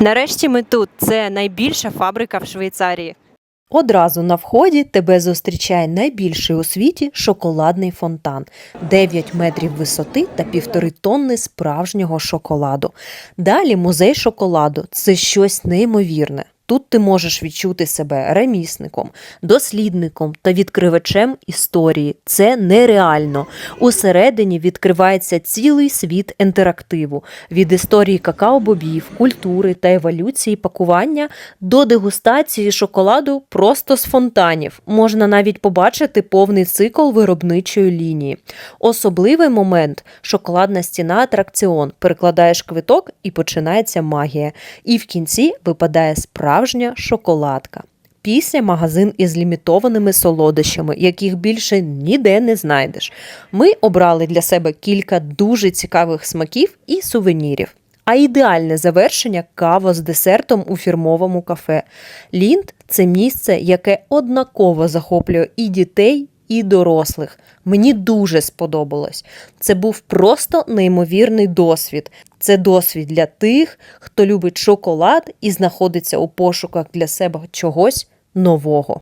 Нарешті ми тут. Це найбільша фабрика в Швейцарії. Одразу на вході тебе зустрічає найбільший у світі шоколадний фонтан 9 метрів висоти та півтори тонни справжнього шоколаду. Далі музей шоколаду це щось неймовірне. Тут ти можеш відчути себе ремісником, дослідником та відкривачем історії. Це нереально. Усередині відкривається цілий світ інтерактиву від історії какао-бобів, культури та еволюції пакування до дегустації шоколаду просто з фонтанів. Можна навіть побачити повний цикл виробничої лінії. Особливий момент шоколадна стіна атракціон. Перекладаєш квиток і починається магія. І в кінці випадає справжня шоколадка. Після магазин із лімітованими солодощами, яких більше ніде не знайдеш. Ми обрали для себе кілька дуже цікавих смаків і сувенірів. А ідеальне завершення кава з десертом у фірмовому кафе. Лінд це місце, яке однаково захоплює і дітей, і дорослих. Мені дуже сподобалось. Це був просто неймовірний досвід. Це досвід для тих, хто любить шоколад і знаходиться у пошуках для себе чогось нового.